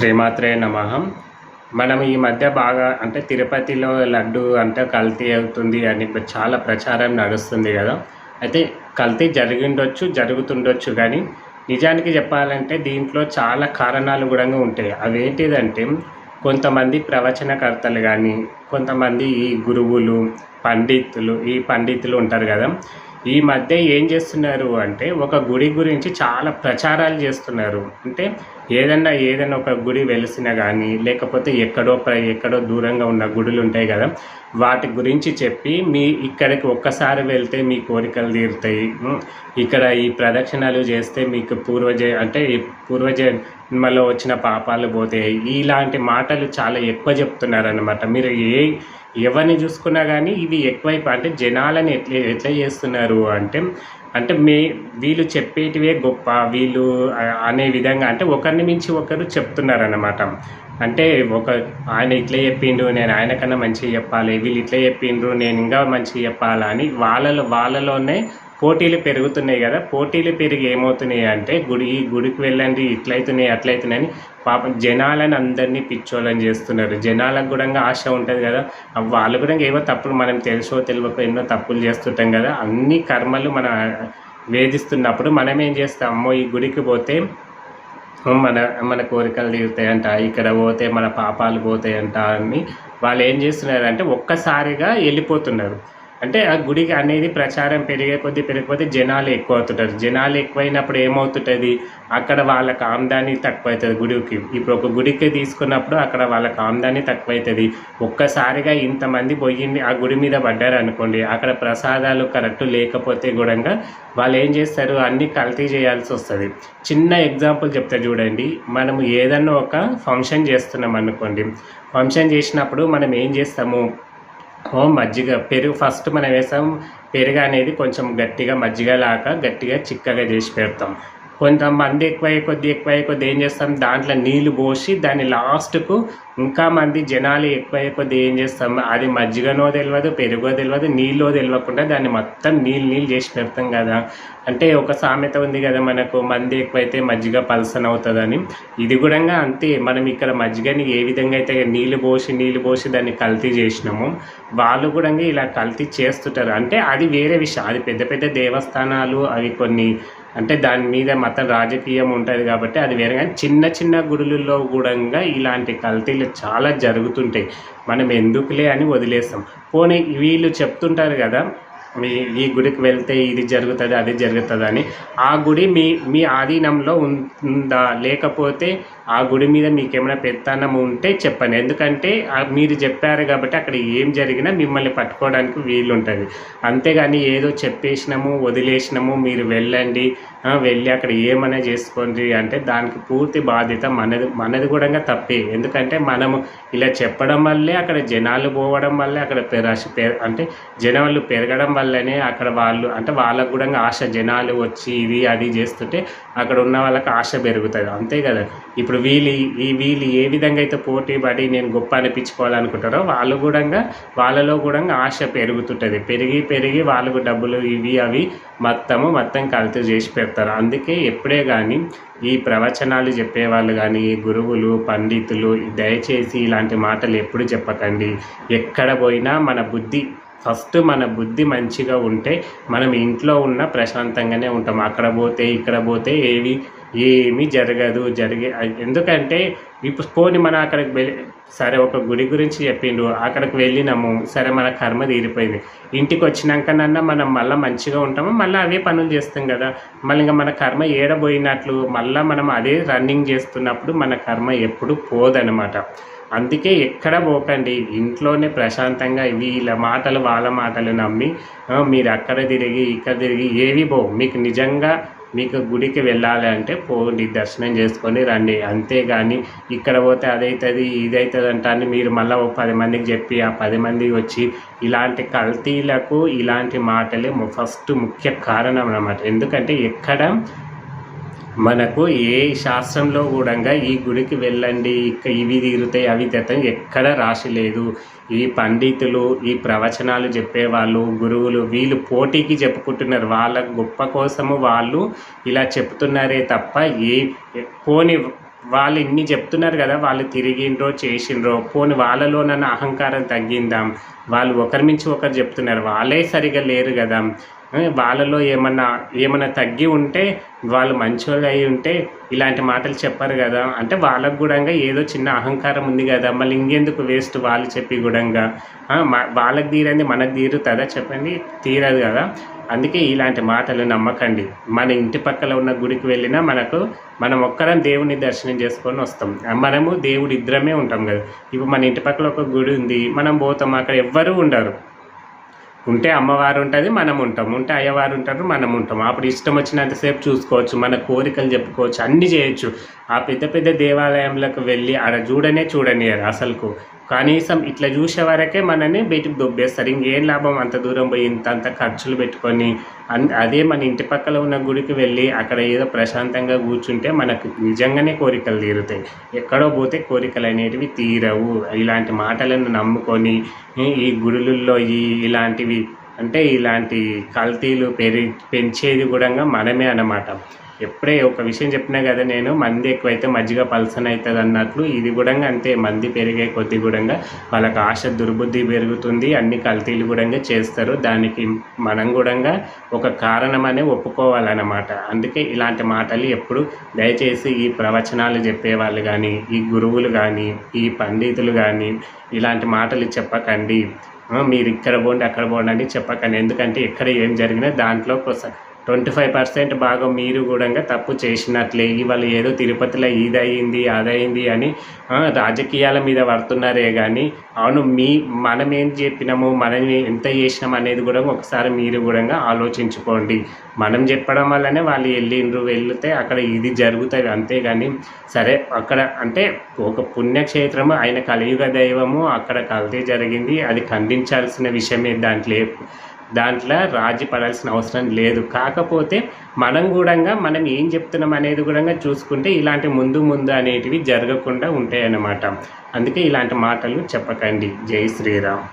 శ్రీమాత్రే నమహం మనం ఈ మధ్య బాగా అంటే తిరుపతిలో లడ్డు అంటే కల్తీ అవుతుంది అని చాలా ప్రచారం నడుస్తుంది కదా. అయితే కల్తీ జరిగిండొచ్చు జరుగుతుండొచ్చు కానీ నిజానికి చెప్పాలంటే దీంట్లో చాలా కారణాలు కూడా ఉంటాయి. అవేంటిదంటే కొంతమంది ప్రవచనకర్తలు కానీ కొంతమంది ఈ గురువులు పండితులు ఈ పండితులు ఉంటారు కదా. ఈ మధ్య ఏం చేస్తున్నారు అంటే ఒక గుడి గురించి చాలా ప్రచారాలు చేస్తున్నారు. అంటే ఏదన్నా ఏదైనా ఒక గుడి వెలిసినా కానీ లేకపోతే ఎక్కడో ఎక్కడో దూరంగా ఉన్న గుడులు ఉంటాయి కదా వాటి గురించి చెప్పి మీ ఇక్కడికి ఒక్కసారి వెళ్తే మీ కోరికలు తీరుతాయి. ఇక్కడ ఈ ప్రదక్షిణాలు చేస్తే మీకు పూర్వజ అంటే ఈ పూర్వజన్మలో వచ్చిన పాపాలు పోతాయి. ఇలాంటి మాటలు చాలా ఎక్కువ చెప్తున్నారనమాట మీరు ఏ ఎవరిని చూసుకున్నా కానీ ఇవి ఎక్కువైపు అంటే జనాలని ఎట్లా ఎట్లా చేస్తున్నారు అంటే అంటే మే వీళ్ళు చెప్పేటివే గొప్ప వీళ్ళు అనే విధంగా అంటే ఒకరిని మించి ఒకరు చెప్తున్నారు అన్నమాట అంటే ఒక ఆయన ఇట్లా చెప్పిండు నేను ఆయనకన్నా మంచిగా చెప్పాలి వీళ్ళు ఇట్లా చెప్పిండ్రు నేను ఇంకా మంచిగా చెప్పాలని వాళ్ళలో వాళ్ళలోనే పోటీలు పెరుగుతున్నాయి కదా పోటీలు పెరిగి ఏమవుతున్నాయి అంటే గుడి ఈ గుడికి వెళ్ళండి ఇట్లయితున్నాయి అట్లయితున్నాయని పాపం జనాలను అందరినీ పిచ్చోళ్ళని చేస్తున్నారు. జనాలకు కూడా ఆశ ఉంటుంది కదా. వాళ్ళు కూడా ఏవో తప్పులు మనం తెలుసో తెలియకో ఎన్నో తప్పులు చేస్తుంటాం కదా. అన్ని కర్మలు మన వేధిస్తున్నప్పుడు మనం ఏం చేస్తాం? అమ్మో ఈ గుడికి పోతే మన మన కోరికలు తీరుతాయంట ఇక్కడ పోతే మన పాపాలు పోతాయంట అని వాళ్ళు ఏం చేస్తున్నారంటే ఒక్కసారిగా వెళ్ళిపోతున్నారు. అంటే ఆ గుడికి అనేది ప్రచారం పెరిగే కొద్దీ పెరిగిపోతే జనాలు ఎక్కువ అవుతుంటారు జనాలు ఎక్కువైనప్పుడు ఏమవుతుంటుంది? అక్కడ వాళ్ళకి ఆమ్దాని తక్కువ అవుతుంది గుడికి. ఇప్పుడు ఒక గుడికి తీసుకున్నప్పుడు అక్కడ వాళ్ళకి ఆమ్దాని తక్కువ అవుతుంది ఒక్కసారిగా ఇంతమంది పోయి ఆ గుడి మీద పడ్డారు అనుకోండి అక్కడ ప్రసాదాలు కరెక్ట్ లేకపోతే కూడా వాళ్ళు ఏం చేస్తారు? అన్నీ కల్తీ చేయాల్సి వస్తుంది. చిన్న ఎగ్జాంపుల్ చెప్తా చూడండి. మనము ఏదన్నా ఒక ఫంక్షన్ చేస్తున్నాం అనుకోండి. ఫంక్షన్ చేసినప్పుడు మనం ఏం చేస్తాము? మజ్జిగ. పెరుగు ఫస్ట్ మనం వేసాం. పెరుగు అనేది కొంచెం గట్టిగా మజ్జిగ లాగా గట్టిగా చిక్కగా చేసి పెడతాం. కొంతమంది ఎక్కువ కొద్ది ఎక్కువ కొద్ది ఏం చేస్తాం? దాంట్లో నీళ్ళు పోసి దాన్ని లాస్ట్కు ఇంకా మంది జనాలు ఎక్కువ కొద్ది ఏం చేస్తాం? అది మజ్జిగనో తెలియదు పెరుగో తెలియదు నీళ్ళో తెలియకుండా దాన్ని మొత్తం నీళ్ళు నీళ్ళు చేసి పెడతాం కదా. అంటే ఒక సామెత ఉంది కదా మనకు మంది ఎక్కువైతే మజ్జిగ పల్సన్ అవుతుందని. ఇది కూడా అంతే. మనం ఇక్కడ మజ్జిగని ఏ విధంగా అయితే నీళ్ళు పోసి నీళ్ళు పోసి దాన్ని కల్తీ చేసినామో వాళ్ళు కూడా ఇలా కల్తీ చేస్తుంటారు. అంటే అది వేరే విషయం. అది పెద్ద పెద్ద దేవస్థానాలు అవి కొన్ని అంటే దాని మీద మతం రాజకీయం ఉంటుంది కాబట్టి అది వేరే కానీ చిన్న చిన్న గుడులలో కూడా ఇలాంటి కల్తీలు చాలా జరుగుతుంటాయి. మనం ఎందుకులే అని వదిలేస్తాం. పోనీ వీళ్ళు చెప్తుంటారు కదా మీ ఈ గుడికి వెళ్తే ఇది జరుగుతుంది అది జరుగుతుంది అని ఆ గుడి మీ మీ ఆధీనంలో ఉందా? లేకపోతే ఆ గుడి మీద మీకు ఏమైనా పెత్తనం ఉంటే చెప్పండి. ఎందుకంటే మీరు చెప్పారు కాబట్టి అక్కడ ఏం జరిగినా మిమ్మల్ని పట్టుకోవడానికి వీలు ఉంటుంది అంతేగాని ఏదో చెప్పేసినాము వదిలేసినాము మీరు వెళ్ళండి వెళ్ళి అక్కడ ఏమైనా చేసుకోండి అంటే దానికి పూర్తి బాధ్యత మనది మనది కూడా తప్పే. ఎందుకంటే మనము ఇలా చెప్పడం వల్లే అక్కడ జనాలు పోవడం వల్లే అక్కడ పె- అంటే జనాలు పెరగడం వల్లనే అక్కడ వాళ్ళు అంటే వాళ్ళకు కూడా ఆశ జనాలు వచ్చి ఇది అది చేస్తుంటే అక్కడ ఉన్న వాళ్ళకి ఆశ పెరుగుతుంది. అంతే కదా. ఇప్పుడు వీళ్ళు ఈ వీళ్ళు ఏ విధంగా అయితే పోటీ పడి నేను గొప్ప అనిపించుకోవాలనుకుంటారో వాళ్ళు కూడా వాళ్ళలో కూడా ఆశ పెరుగుతుంటుంది. పెరిగి పెరిగి వాళ్ళకు డబ్బులు ఇవి అవి మొత్తము మొత్తం కల్తీ చేసి పెడతారు. అందుకే ఎప్పుడే కానీ ఈ ప్రవచనాలు చెప్పేవాళ్ళు కానీ గురువులు పండితులు దయచేసి ఇలాంటి మాటలు ఎప్పుడు చెప్పకండి. ఎక్కడ పోయినా మన బుద్ధి ఫస్ట్ మన బుద్ధి మంచిగా ఉంటే మనం ఇంట్లో ఉన్న ప్రశాంతంగానే ఉంటాం. అక్కడ పోతే ఇక్కడ పోతే ఏవి ఏమీ జరగదు జరిగే ఎందుకంటే ఇప్పుడు పోని మనం అక్కడికి వెళ్ళి సరే ఒక గుడి గురించి చెప్పిండు అక్కడికి వెళ్ళినాము సరే మన కర్మ తీరిపోయింది. ఇంటికి వచ్చినాకనన్నా మనం మళ్ళీ మంచిగా ఉంటాము మళ్ళీ అవే పనులు చేస్తాం కదా. మళ్ళీ ఇంకా మన కర్మ ఏడబోయినట్లు మళ్ళీ మనం అదే రన్నింగ్ చేస్తున్నప్పుడు మన కర్మ ఎప్పుడు పోదనమాట అందుకే ఎక్కడ పోకండి ఇంట్లోనే ప్రశాంతంగా వీళ్ళ మాటలు వాళ్ళ మాటలు నమ్మి మీరు అక్కడ తిరిగి ఇక్కడ తిరిగి ఏవి పో మీకు నిజంగా మీకు గుడికి వెళ్ళాలి అంటే పోండి దర్శనం చేసుకొని రండి. అంతేగాని ఇక్కడ పోతే అదవుతుంది ఇదవుతుంది అంట అని మీరు మళ్ళీ ఓ పది మందికి చెప్పి ఆ పది మంది వచ్చి ఇలాంటి కల్తీలకు ఇలాంటి మాటలే ఫస్ట్ ముఖ్య కారణం అన్నమాట. ఎందుకంటే ఎక్కడ మనకు ఏ శాస్త్రంలో కూడా ఈ గుడికి వెళ్ళండి ఇక ఇవి తీరుతాయి అవి తీరుతాయి ఎక్కడ రాసి లేదు. ఈ పండితులు ఈ ప్రవచనాలు చెప్పేవాళ్ళు గురువులు వీళ్ళు పోటీకి చెప్పుకుంటున్నారు. వాళ్ళ గొప్ప కోసము వాళ్ళు ఇలా చెప్తున్నారే తప్ప ఏ పోని వాళ్ళు ఇన్ని చెప్తున్నారు కదా వాళ్ళు తిరిగిండ్రో చేసిండ్రో పోని వాళ్ళలో నన్ను అహంకారం తగ్గిందాం. వాళ్ళు ఒకరి మించి ఒకరు చెప్తున్నారు. వాళ్ళే సరిగా లేరు కదా. వాళ్ళలో ఏమన్నా ఏమన్నా తగ్గి ఉంటే వాళ్ళు మంచోళ్ళు అయి ఉంటే ఇలాంటి మాటలు చెప్పరు కదా. అంటే వాళ్ళకు కూడా ఏదో చిన్న అహంకారం ఉంది కదా. మళ్ళీ ఇంకెందుకు వేస్ట్ వాళ్ళు చెప్పి కూడా వాళ్ళకి తీరంది మనకు తీరుతుందా చెప్పండి. తీరదు కదా. అందుకే ఇలాంటి మాటలు నమ్మకండి. మన ఇంటి పక్కల ఉన్న గుడికి వెళ్ళినా మనకు మనం ఒక్కరం దేవుని దర్శనం చేసుకొని వస్తాం. మనము దేవుడు ఇద్దరమే ఉంటాం కదా. ఇప్పుడు మన ఇంటి పక్కల ఒక గుడి ఉంది. మనం పోతాం అక్కడ ఎవ్వరూ ఉండరు. ఉంటే అమ్మవారు ఉంటుంది మనం ఉంటాం. ఉంటే అయ్యవారు ఉంటారు మనం ఉంటాం. అప్పుడు ఇష్టం వచ్చినంతసేపు చూసుకోవచ్చు మన కోరికలు చెప్పుకోవచ్చు అన్నీ చేయొచ్చు. ఆ పెద్ద పెద్ద దేవాలయంలోకి వెళ్ళి అక్కడ చూడనే చూడనియరు అసలుకు. కనీసం ఇట్లా చూసే వరకే మనని బయటికి దొబ్బేస్తారు. ఇంకేం లాభం అంత దూరం పోయి ఇంత అంత ఖర్చులు పెట్టుకొని అన్ అదే మన ఇంటి పక్కల ఉన్న గుడికి వెళ్ళి అక్కడ ఏదో ప్రశాంతంగా కూర్చుంటే మనకు నిజంగానే కోరికలు తీరుతాయి. ఎక్కడో పోతే కోరికలు అనేటివి తీరవు. ఇలాంటి మాటలను నమ్ముకొని ఈ గుడులలో ఈ ఇలాంటివి అంటే ఇలాంటి కల్తీలు పెరి పెంచేది కూడా మనమే అన్నమాట. ఎప్పుడే ఒక విషయం చెప్పినా కదా నేను మంది ఎక్కువైతే మజ్జిగ పల్సన్ అవుతుంది అన్నట్లు ఇది కూడా అంతే. మంది పెరిగే కొద్ది కూడా వాళ్ళకి ఆశ దుర్బుద్ధి పెరుగుతుంది అన్ని కల్తీలు కూడా చేస్తారు. దానికి మనం కూడా ఒక కారణం అనే ఒప్పుకోవాలన్నమాట. అందుకే ఇలాంటి మాటలు ఎప్పుడు దయచేసి ఈ ప్రవచనాలు చెప్పేవాళ్ళు కానీ ఈ గురువులు కానీ ఈ పండితులు కానీ ఇలాంటి మాటలు చెప్పకండి. మీరు ఇక్కడ పోండి అక్కడ పోండి అని చెప్పకండి. ఎందుకంటే ఎక్కడ ఏం జరిగినా దాంట్లో ట్వంటీ ఫైవ్ పర్సెంట్ భాగం మీరు కూడా తప్పు చేసినట్లే. ఇవాళ ఏదో తిరుపతిలో ఇది అయింది అది అయింది అని రాజకీయాల మీద పడుతున్నారే కానీ అవును మీ మనం ఏం చెప్పినాము మనం ఎంత చేసినాం అనేది కూడా ఒకసారి మీరు కూడా ఆలోచించుకోండి. మనం చెప్పడం వల్లనే వాళ్ళు వెళ్ళిండ్రు వెళ్తే అక్కడ ఇది జరుగుతుంది అంతేగాని సరే అక్కడ అంటే ఒక పుణ్యక్షేత్రము ఆయన కలియుగ దైవము అక్కడ కలితే జరిగింది అది ఖండించాల్సిన విషయమే దాంట్లో. దాంట్లో రాజీ పడాల్సిన అవసరం లేదు. కాకపోతే మనం కూడా మనం ఏం చెప్తున్నాం అనేది కూడా చూసుకుంటే ఇలాంటి ముందు ముందు అనేటివి జరగకుండా ఉంటాయన్నమాట. అందుకే ఇలాంటి మాటలు చెప్పకండి. జై శ్రీరామ్.